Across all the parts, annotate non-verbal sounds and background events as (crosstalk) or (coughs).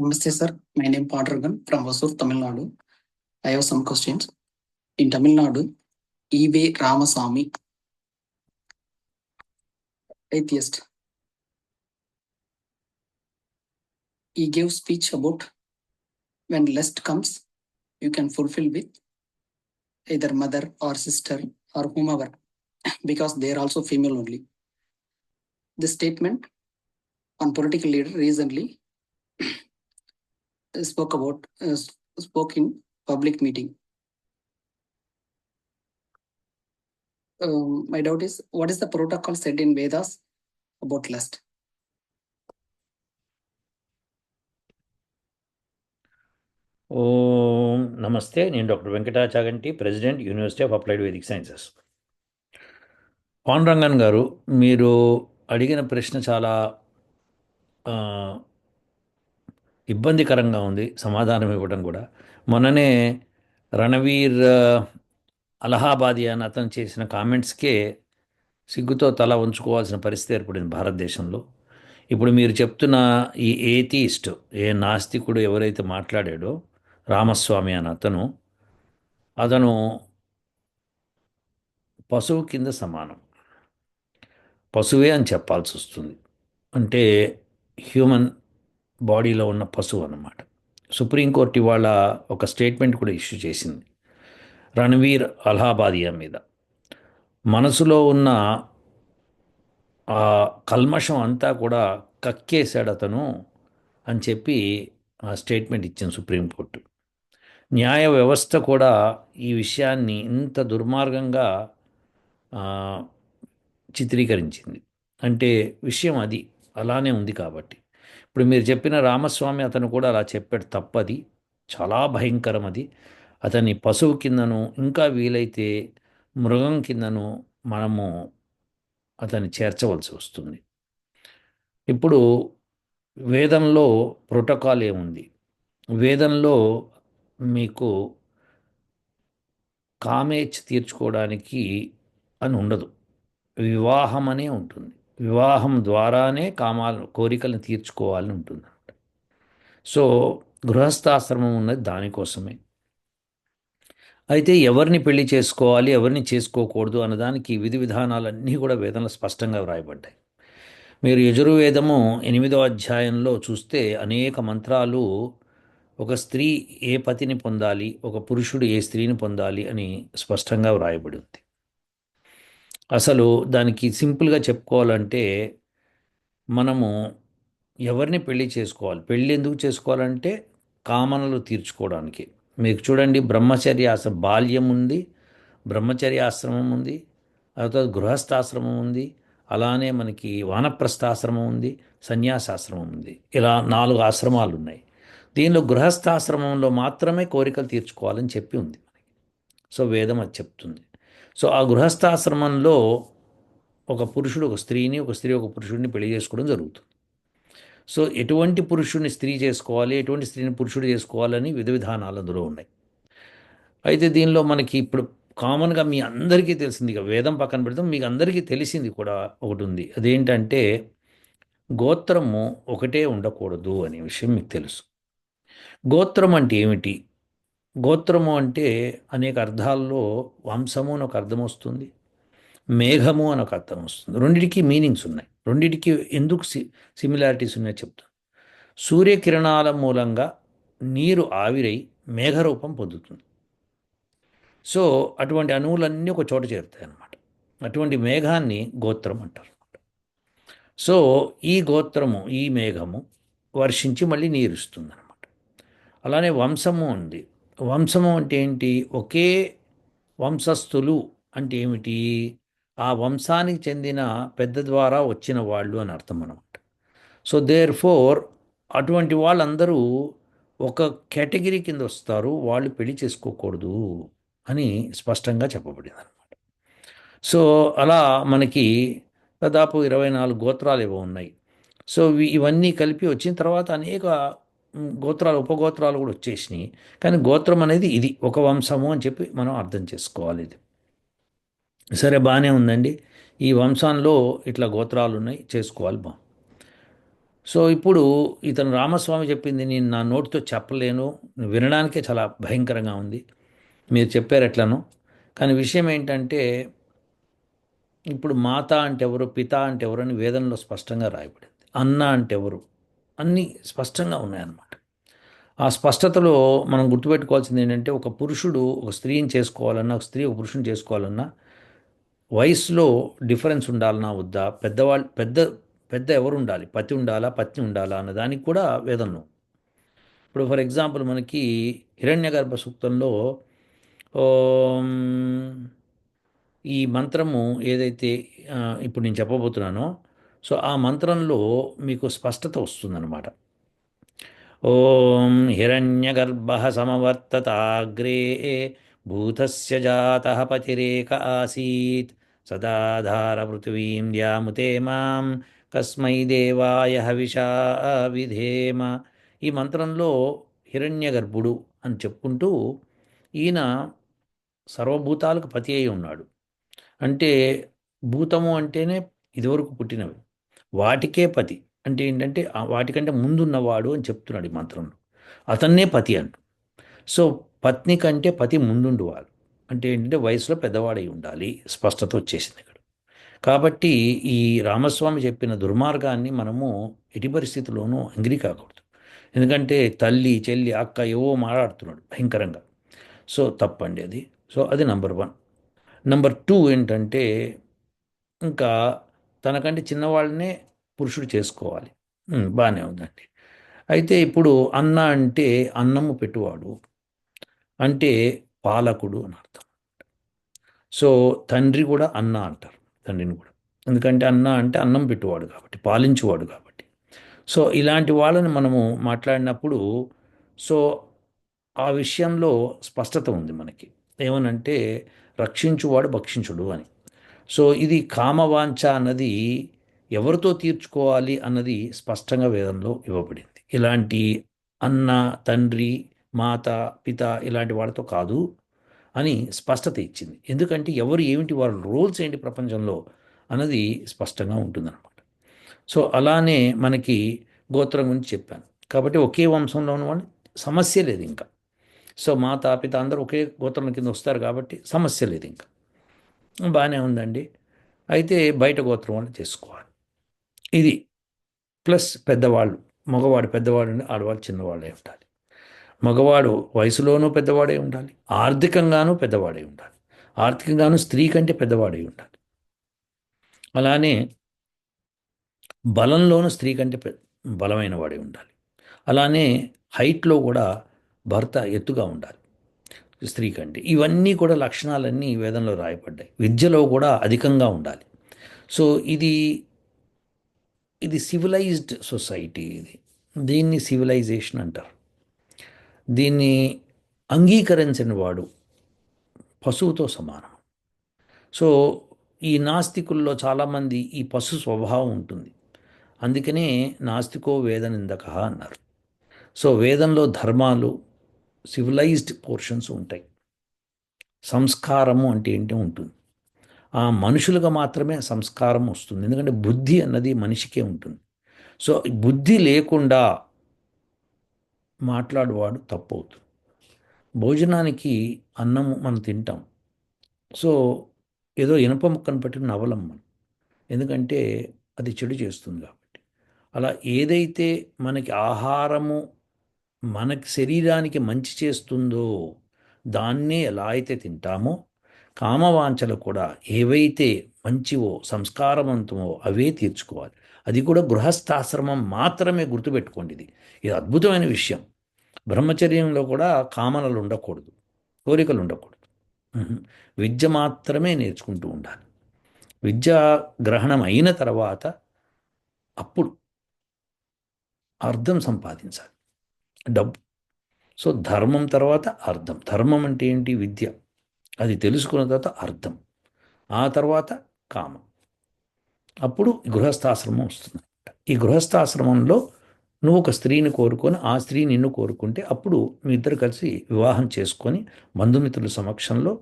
Namaste, sir. My name Padaragan from Vasur, Tamil Nadu. I have some questions. In Tamil Nadu, E.V. Ramasamy, atheist. He gave speech about when lust comes, you can fulfill with either mother or sister or whomever, (coughs) because they are also female only. This statement on political leader recently spoke about uh, spoke in public meeting. Um, my doubt is what is the protocol said in Vedas about lust? ఓం నమస్తే నేను doctor Venkata Chaganti president university of applied Vedic sciences pan Rangan గారు మీరు అడిగిన ప్రశ్న చాలా ఇబ్బందికరంగా ఉంది సమాధానం ఇవ్వడం కూడా. మొన్ననే రణవీర్ అలహాబాదీ అని అతను చేసిన కామెంట్స్కే సిగ్గుతో తల ఉంచుకోవాల్సిన పరిస్థితి ఏర్పడింది భారతదేశంలో. ఇప్పుడు మీరు చెప్తున్న ఈ ఏథీస్ట్ ఏ నాస్తికుడు ఎవరైతే మాట్లాడాడో రామస్వామి అని అతను అతను పశువు కింద సమానం. పశువే అని చెప్పాల్సి వస్తుంది. అంటే హ్యూమన్ బాడీలో ఉన్న పశువు అన్నమాట. సుప్రీంకోర్టు ఇవాళ ఒక స్టేట్మెంట్ కూడా ఇష్యూ చేసింది. రణవీర్ అలహాబాదియా మీద. మనసులో ఉన్న ఆ కల్మషం అంతా కూడా కక్కేశాడు అతను అని చెప్పి ఆ స్టేట్మెంట్ ఇచ్చింది సుప్రీంకోర్టు న్యాయ వ్యవస్థ కూడా ఈ విషయాన్ని ఇంత దుర్మార్గంగా చిత్రీకరించింది. అంటే విషయం అది. అలానే ఉంది కాబట్టి. ఇప్పుడు మీరు చెప్పిన రామస్వామి అతను కూడా అలా చెప్పాడు తప్పది చాలా భయంకరం అది. అతని పశువు కిందను ఇంకా వీలైతే మృగం కిందను మనము అతన్ని చేర్చవలసి వస్తుంది. ఇప్పుడు వేదంలో ప్రోటోకాల్ ఏముంది? వేదంలో మీకు కామేచ్ తీర్చుకోవడానికి అని ఉండదు. వివాహం అనే ఉంటుంది. వివాహం ద్వారానే కామాలను కోరికలను తీర్చుకోవాలని ఉంటుంది సో గృహస్థాశ్రమం ఉన్నది దానికోసమే. అయితే ఎవరిని పెళ్ళి చేసుకోవాలి ఎవరిని చేసుకోకూడదు అన్నదానికి విధి విధానాలన్నీ కూడా వేదంలో స్పష్టంగా వ్రాయబడ్డాయి. మీరు యజుర్వేదము ఎనిమిదో అధ్యాయంలో చూస్తే అనేక మంత్రాలు ఒక స్త్రీ ఏ పతిని పొందాలి ఒక పురుషుడు ఏ స్త్రీని పొందాలి అని స్పష్టంగా వ్రాయబడి ఉంది. అసలు దానికి సింపుల్గా చెప్పుకోవాలంటే మనము ఎవరిని పెళ్ళి చేసుకోవాలి? పెళ్ళి ఎందుకు చేసుకోవాలంటే కామనలు తీర్చుకోవడానికి. మీకు చూడండి బ్రహ్మచర్య ఆశ్రమం బాల్యం ఉంది బ్రహ్మచర్య ఆశ్రమం ఉంది తర్వాత గృహస్థాశ్రమం ఉంది అలానే మనకి వానప్రస్థాశ్రమం ఉంది సన్యాసాశ్రమం ఉంది. ఇలా నాలుగు ఆశ్రమాలు ఉన్నాయి దీనిలో గృహస్థాశ్రమంలో మాత్రమే కోరికలు తీర్చుకోవాలని చెప్పి ఉంది మనకి. సో వేదం అది చెప్తుంది. సో ఆ గృహస్థాశ్రమంలో ఒక పురుషుడు ఒక స్త్రీని ఒక స్త్రీ ఒక పురుషుడిని పెళ్ళి చేసుకోవడం జరుగుతుంది. సో ఎటువంటి పురుషుడిని స్త్రీ చేసుకోవాలి ఎటువంటి స్త్రీని పురుషుడు చేసుకోవాలని విధ విధానాలు అందులో ఉన్నాయి. అయితే దీనిలో మనకి ఇప్పుడు కామన్గా మీ అందరికీ తెలిసింది ఇక వేదం పక్కన పెడతాం మీకు అందరికీ తెలిసింది కూడా ఒకటి ఉంది. అదేంటంటే గోత్రము ఒకటే ఉండకూడదు అనే విషయం మీకు తెలుసు. గోత్రం అంటే ఏమిటి? గోత్రము అంటే అనేక అర్థాల్లో వంశము అని ఒక అర్థం వస్తుంది మేఘము అని ఒక అర్థం వస్తుంది. రెండిటికి మీనింగ్స్ ఉన్నాయి. రెండిటికి ఎందుకు సి సిమిలారిటీస్ ఉన్నాయో చెప్తాను. సూర్యకిరణాల మూలంగా నీరు ఆవిరై మేఘరూపం పొందుతుంది. సో అటువంటి అణువులన్నీ ఒక చోట చేరుతాయి అన్నమాట. అటువంటి మేఘాన్ని గోత్రం అంటారు సో ఈ గోత్రము ఈ మేఘము వర్షించి మళ్ళీ నీరు ఇస్తుంది అనమాట అలానే వంశము ఉంది. వంశము అంటే ఏంటి? ఒకే వంశస్థులు అంటే ఏమిటి? ఆ వంశానికి చెందిన పెద్ద ద్వారా వచ్చిన వాళ్ళు అని అర్థం అనమాట సో దేర్ ఫోర్ అటువంటి వాళ్ళందరూ ఒక కేటగిరీ కింద వస్తారు. వాళ్ళు పెళ్ళి చేసుకోకూడదు అని స్పష్టంగా చెప్పబడింది అనమాట సో అలా మనకి దాదాపు ఇరవై నాలుగు గోత్రాలు ఏవో ఉన్నాయి. సో ఇవన్నీ కలిపి వచ్చిన తర్వాత అనేక గోత్రాలు ఉపగోత్రాలు కూడా వచ్చేసినాయి. కానీ గోత్రం అనేది ఇది ఒక వంశము అని చెప్పి మనం అర్థం చేసుకోవాలి ఇది. సరే బాగానే ఉందండి. ఈ వంశంలో ఇట్లా గోత్రాలు ఉన్నాయి చేసుకోవాలి బా సో ఇప్పుడు ఇతను రామస్వామి చెప్పింది నేను నా నోటితో చెప్పలేను వినడానికే చాలా భయంకరంగా ఉంది. మీరు చెప్పారు ఎట్లను. కానీ విషయం ఏంటంటే ఇప్పుడు మాత అంటే ఎవరు పిత అంటే ఎవరు అని వేదనలో స్పష్టంగా రాయబడింది. అన్న అంటే ఎవరు అన్నీ స్పష్టంగా ఉన్నాయన్నమాట. ఆ స్పష్టతలో మనం గుర్తుపెట్టుకోవాల్సింది ఏంటంటే ఒక పురుషుడు ఒక స్త్రీని చేసుకోవాలన్నా ఒక స్త్రీ ఒక పురుషుని చేసుకోవాలన్నా వయసులో డిఫరెన్స్ ఉండాలన్నా వద్దా? పెద్దవాళ్ళు పెద్ద పెద్ద ఎవరు ఉండాలి? పతి ఉండాలా? పత్ని ఉండాలా? అన్న దానికి కూడా వేదంలో ఇప్పుడు ఫర్ ఎగ్జాంపుల్ మనకి హిరణ్యగర్భ సూక్తంలో ఈ మంత్రము ఏదైతే ఇప్పుడు నేను చెప్పబోతున్నానో సో ఆ మంత్రంలో మీకు స్పష్టత వస్తుందన్నమాట. ఓం హిరణ్యగర్భ సమవర్తతాగ్రే భూతస్య జాతః పతిరేక ఆసీత్ సదాధార పృథివీం ద్యాముతే మాం కస్మై దేవాయ హవిషా విధేమ. ఈ మంత్రంలో హిరణ్యగర్భుడు అని చెప్పుకుంటూ ఈయన సర్వభూతాలకు పతి అయి ఉన్నాడు. అంటే భూతము అంటేనే ఇదివరకు పుట్టినవి. వాటికే పతి. అంటే ఏంటంటే వాటికంటే ముందున్నవాడు అని చెప్తున్నాడు ఈ మంత్రంలో. అతన్నే పతి అంటు. సో పత్ని కంటే పతి ముందుండు వాడు అంటే ఏంటంటే వయసులో పెద్దవాడై ఉండాలి స్పష్టత వచ్చేసింది ఇక్కడ. కాబట్టి ఈ రామస్వామి చెప్పిన దుర్మార్గాన్ని మనము ఎటి పరిస్థితుల్లోనూ అంగిరి కాకూడదు. ఎందుకంటే తల్లి చెల్లి అక్క ఏవో మాట్లాడుతున్నాడు భయంకరంగా. సో తప్పండి అది. సో అది నంబర్ వన్. నంబర్ టూ ఏంటంటే ఇంకా తనకంటే చిన్నవాళ్ళనే పురుషుడు చేసుకోవాలి. బాగానే ఉందండి. అయితే ఇప్పుడు అన్న అంటే అన్నము పెట్టువాడు. అంటే పాలకుడు అని అర్థం. సో తండ్రి కూడా అన్న అంటారు తండ్రిని కూడా. ఎందుకంటే అన్న అంటే అన్నం పెట్టువాడు కాబట్టి పాలించువాడు కాబట్టి. సో ఇలాంటి వాళ్ళని మనము మాట్లాడినప్పుడు సో ఆ విషయంలో స్పష్టత ఉంది మనకి. ఏమనంటే రక్షించువాడు భక్షించుడు అని. సో ఇది కామవాంఛ అన్నది ఎవరితో తీర్చుకోవాలి అన్నది స్పష్టంగా వేదంలో ఇవ్వబడింది. ఇలాంటి అన్న తండ్రి మాత పిత ఇలాంటి వాళ్ళతో కాదు అని స్పష్టత ఇచ్చింది. ఎందుకంటే ఎవరు ఏమిటి వాళ్ళ రోల్స్ ఏంటి ప్రపంచంలో అన్నది స్పష్టంగా ఉంటుందన్నమాట. సో అలానే మనకి గోత్రం గురించి చెప్పాను. కాబట్టి ఒకే వంశంలో ఉన్న సమస్య లేదు ఇంకా. సో మాత పిత అందరూ ఒకే గోత్రం కింద వస్తారు కాబట్టి సమస్య లేదు ఇంకా. బాగానే ఉందండి. అయితే బయట గోత్రం వాళ్ళు చేసుకోవాలి. ఇది ప్లస్ పెద్దవాళ్ళు మగవాడు పెద్దవాడు ఆడవాళ్ళు చిన్నవాళ్ళే ఉండాలి. మగవాడు వయసులోనూ పెద్దవాడే ఉండాలి ఆర్థికంగానూ పెద్దవాడే ఉండాలి ఆర్థికంగానూ స్త్రీ కంటే పెద్దవాడే ఉండాలి. అలానే బలంలోనూ స్త్రీ కంటే బలమైన వాడే ఉండాలి. అలానే హైట్లో కూడా భర్త ఎత్తుగా ఉండాలి. స్త్రీ కంటే ఇవన్నీ కూడా లక్షణాలన్నీ వేదంలో రాయబడ్డాయి. విద్యలో కూడా అధికంగా ఉండాలి. సో ఇది ఇది సివిలైజ్డ్ సొసైటీ ఇది. దీన్ని సివిలైజేషన్ అంటారు. దీన్ని అంగీకరించని వాడు పశువుతో సమానం. సో ఈ నాస్తికుల్లో చాలామంది ఈ పశు స్వభావం ఉంటుంది. అందుకనే నాస్తికో వేద నిందక అన్నారు. సో వేదంలో ధర్మాలు సివిలైజ్డ్ పోర్షన్స్ ఉంటాయి. సంస్కారము అంటే ఏంటి ఉంటుంది. ఆ మనుషులుగా మాత్రమే సంస్కారం వస్తుంది. ఎందుకంటే బుద్ధి అన్నది మనిషికే ఉంటుంది. సో బుద్ధి లేకుండా మాట్లాడువాడు తప్పు అవుతుంది భోజనానికి అన్నము మనం తింటాం. సో ఏదో ఇనప ముక్కను పట్టి నవలం మనం. ఎందుకంటే అది చెడు చేస్తుంది కాబట్టి. అలా ఏదైతే మనకి ఆహారము మనకి శరీరానికి మంచి చేస్తుందో దాన్నే ఎలా అయితే తింటామో కామవాంఛలు కూడా ఏవైతే మంచివో సంస్కారవంతమో అవే తీర్చుకోవాలి. అది కూడా గృహస్థాశ్రమం మాత్రమే గుర్తుపెట్టుకోండి ఇది ఇది అద్భుతమైన విషయం. బ్రహ్మచర్యంలో కూడా కామనలు ఉండకూడదు కోరికలు ఉండకూడదు. విద్య మాత్రమే నేర్చుకుంటూ ఉండాలి. విద్య గ్రహణం అయిన తర్వాత అప్పుడు అర్థం సంపాదించాలి. డబ్బు. సో ధర్మం తర్వాత అర్థం. ధర్మం అంటే ఏంటి? విద్య. అది తెలుసుకున్న తర్వాత అర్థం. ఆ తర్వాత కామం. అప్పుడు గృహస్థాశ్రమం వస్తుంది. ఈ గృహస్థాశ్రమంలో నువ్వు ఒక స్త్రీని కోరుకొని ఆ స్త్రీ నిన్ను కోరుకుంటే అప్పుడు మీ ఇద్దరు కలిసి వివాహం చేసుకొని బంధుమిత్రుల సమక్షంలో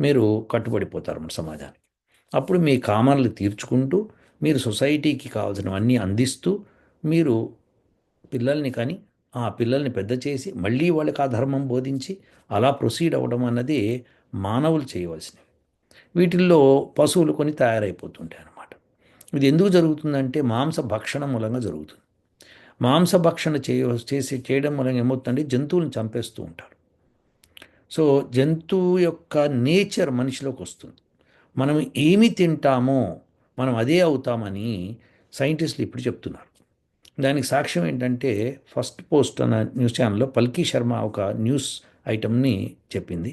మీరు కట్టుబడిపోతారు మన సమాజానికి. అప్పుడు మీ కామనలు తీర్చుకుంటూ మీరు సొసైటీకి కావాల్సినవన్నీ అందిస్తూ మీరు పిల్లల్ని కానీ ఆ పిల్లల్ని పెద్ద చేసి మళ్ళీ వాళ్ళకి ఆ ధర్మం బోధించి అలా ప్రొసీడ్ అవ్వడం అన్నది మానవులు చేయవలసినవి. వీటిల్లో పశువులు కొని తయారైపోతుంటాయి అన్నమాట ఇది ఎందుకు జరుగుతుందంటే మాంస భక్షణ మూలంగా జరుగుతుంది. మాంస భక్షణ చేయ చేసి చేయడం మూలంగా ఏమవుతుందంటే జంతువులను చంపేస్తూ ఉంటారు. సో జంతువు యొక్క నేచర్ మనిషిలోకి వస్తుంది. మనం ఏమి తింటామో మనం అదే అవుతామని సైంటిస్టులు ఇప్పుడు చెప్తున్నారు. దానికి సాక్ష్యం ఏంటంటే ఫస్ట్ పోస్ట్ అన్న న్యూస్ ఛానల్లో పల్కీ శర్మ ఒక న్యూస్ ఐటమ్ని చెప్పింది.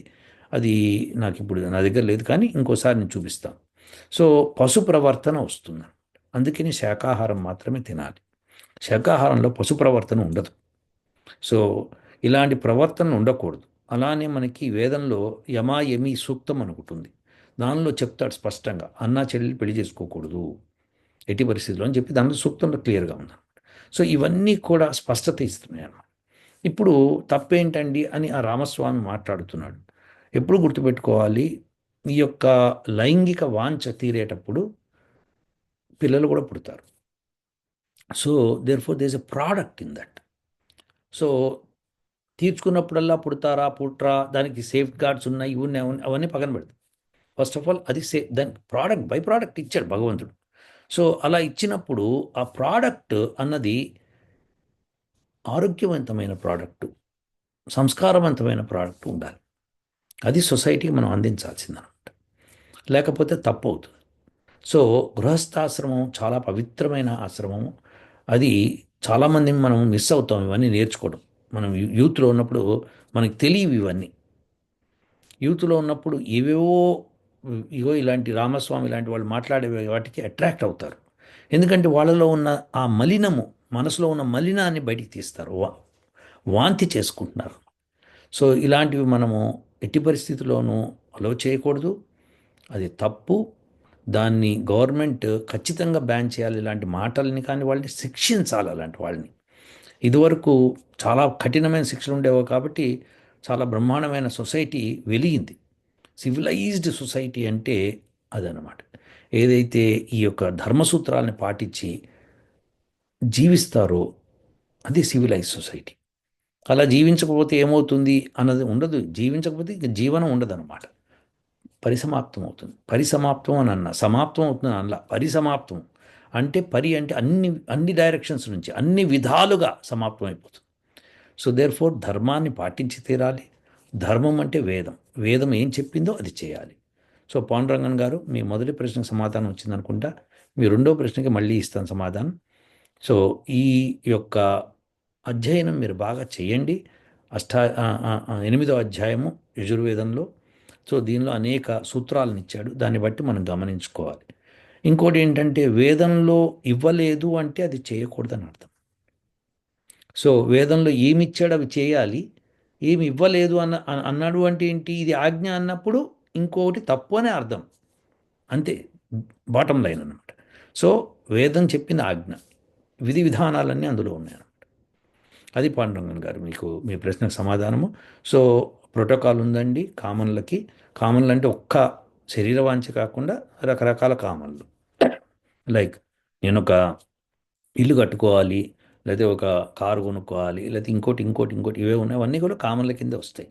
అది నాకు ఇప్పుడు నా దగ్గర లేదు కానీ ఇంకోసారి నేను చూపిస్తాను సో పశు ప్రవర్తన వస్తుంది. అందుకని శాకాహారం మాత్రమే తినాలి. శాకాహారంలో పశు ప్రవర్తన ఉండదు. సో ఇలాంటి ప్రవర్తన ఉండకూడదు. అలానే మనకి వేదంలో యమాయమి సూక్తం అనుకుంటుంది దానిలో చెప్తాడు స్పష్టంగా అన్నా చెల్లెలు పెళ్ళి చేసుకోకూడదు. ఎట్టి పరిస్థితిలో అని చెప్పి దానిలో సూక్తంలో క్లియర్గా ఉంది. సో ఇవన్నీ కూడా స్పష్టత ఇస్తున్నాయి అన్నమాట. ఇప్పుడు తప్పేంటండి అని ఆ రామస్వామి మాట్లాడుతున్నాడు. ఎప్పుడు గుర్తుపెట్టుకోవాలి? ఈ యొక్క లైంగిక వాంఛ తీరేటప్పుడు పిల్లలు కూడా పుడతారు. So therefore this a product in that so తీర్చుకున్నప్పుడల్లా పుడతారా పుట్రా? దానికి సేఫ్ గార్డ్స్ ఉన్నాయి ఇవి ఉన్నాయి అవన్నీ- అవన్నీ పక్కన పెడతాం ఫస్ట్ ఆఫ్ ఆల్ అది సే దాని ప్రోడక్ట్ బై ప్రోడక్ట్ ఇచ్చాడు భగవంతుడు. సో అలా ఇచ్చినప్పుడు ఆ ప్రోడక్ట్ అన్నది ఆరోగ్యవంతమైన ప్రోడక్ట్ సంస్కారవంతమైన ప్రోడక్ట్ ఉండాలి. అది సొసైటీకి మనం అందించాల్సిందనమాట. లేకపోతే తప్పు అవుతుంది సో గృహస్థాశ్రమం చాలా పవిత్రమైన ఆశ్రమం. అది చాలామంది మనం మిస్ అవుతాం ఇవన్నీ నేర్చుకోవడం. మనం యూత్లో ఉన్నప్పుడు మనకు తెలియవు ఇవన్నీ. యూత్లో ఉన్నప్పుడు ఏవేవో ఇగో ఇలాంటి రామస్వామి ఇలాంటి వాళ్ళు మాట్లాడే వాటికి అట్రాక్ట్ అవుతారు. ఎందుకంటే వాళ్ళలో ఉన్న ఆ మలినము మనసులో ఉన్న మలినాన్ని బయటికి తీస్తారు. వా వాంతి చేసుకుంటున్నారు. సో ఇలాంటివి మనము ఎట్టి పరిస్థితుల్లోనూ అలో చేయకూడదు. అది తప్పు. దాన్ని గవర్నమెంట్ ఖచ్చితంగా బ్యాన్ చేయాలి ఇలాంటి మాటల్ని కానీ వాళ్ళని శిక్షించాలి అలాంటి వాళ్ళని. ఇదివరకు చాలా కఠినమైన శిక్షలు ఉండేవి కాబట్టి చాలా బ్రహ్మాండమైన సొసైటీ వెలిగింది. సివిలైజ్డ్ సొసైటీ అంటే అదనమాట ఏదైతే ఈ యొక్క ధర్మసూత్రాలను పాటించి జీవిస్తారో అది సివిలైజ్ సొసైటీ. అలా జీవించకపోతే ఏమవుతుంది అన్నది ఉండదు. జీవించకపోతే ఇక జీవనం ఉండదన్నమాట. పరిసమాప్తం అవుతుంది. పరిసమాప్తం అని అన్న సమాప్తం అవుతుంది అన్న పరిసమాప్తం అంటే పరి అంటే అన్ని అన్ని డైరెక్షన్స్ నుంచి అన్ని విధాలుగా సమాప్తం అయిపోతుంది. సో దేర్ ఫోర్ ధర్మాన్ని పాటించి తీరాలి. ధర్మం అంటే వేదం. వేదం ఏం చెప్పిందో అది చేయాలి. సో పాండురంగన్ గారు మీ మొదటి ప్రశ్నకు సమాధానం వచ్చిందనుకుంటా మీ రెండో ప్రశ్నకి మళ్ళీ ఇస్తాను సమాధానం. సో ఈ యొక్క అధ్యయనం మీరు బాగా చేయండి. అష్టా ఎనిమిదో అధ్యాయము యజుర్వేదంలో. సో దీనిలో అనేక సూత్రాలను ఇచ్చాడు. దాన్ని బట్టి మనం గమనించుకోవాలి. ఇంకోటి ఏంటంటే వేదంలో ఇవ్వలేదు అంటే అది చేయకూడదని అర్థం. సో వేదంలో ఏమి ఇచ్చాడు అవి చేయాలి. ఏమి ఇవ్వలేదు అన్న అన్నాడు అంటే ఏంటి? ఇది ఆజ్ఞ అన్నప్పుడు ఇంకొకటి తప్పు అనే అర్థం. అంతే. బాటం లైన్ అనమాట సో వేదం చెప్పిన ఆజ్ఞ. విధి విధానాలన్నీ అందులో ఉన్నాయి అనమాట అది పాండురంగన్ గారు మీకు మీ ప్రశ్నకు సమాధానము. సో ప్రోటోకాల్ ఉందండి కామన్లకి. కామన్లు అంటే ఒక్క శరీర వాంఛ కాకుండా రకరకాల కామన్లు. లైక్ నేను ఒక ఇల్లు కట్టుకోవాలి లేకపోతే ఒక కారు కొనుక్కోవాలి లేకపోతే ఇంకోటి ఇంకోటి ఇంకోటి ఇవే ఉన్నాయి. అవన్నీ కూడా కామన్ల కింద వస్తాయి.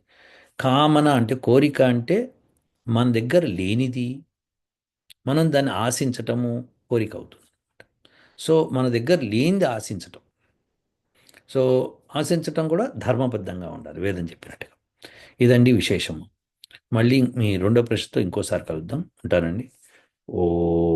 కామన అంటే కోరిక అంటే మన దగ్గర లేనిది. మనం దాన్ని ఆశించటము కోరిక అవుతుంది. సో మన దగ్గర లేనిది ఆశించటం. సో ఆశించటం కూడా ధర్మబద్ధంగా ఉండాలి వేదం చెప్పినట్టుగా. ఇదండి విశేషము. మళ్ళీ మీ రెండో ప్రశ్నతో ఇంకోసారి కలుద్దాం. ఉంటానండి. ఓ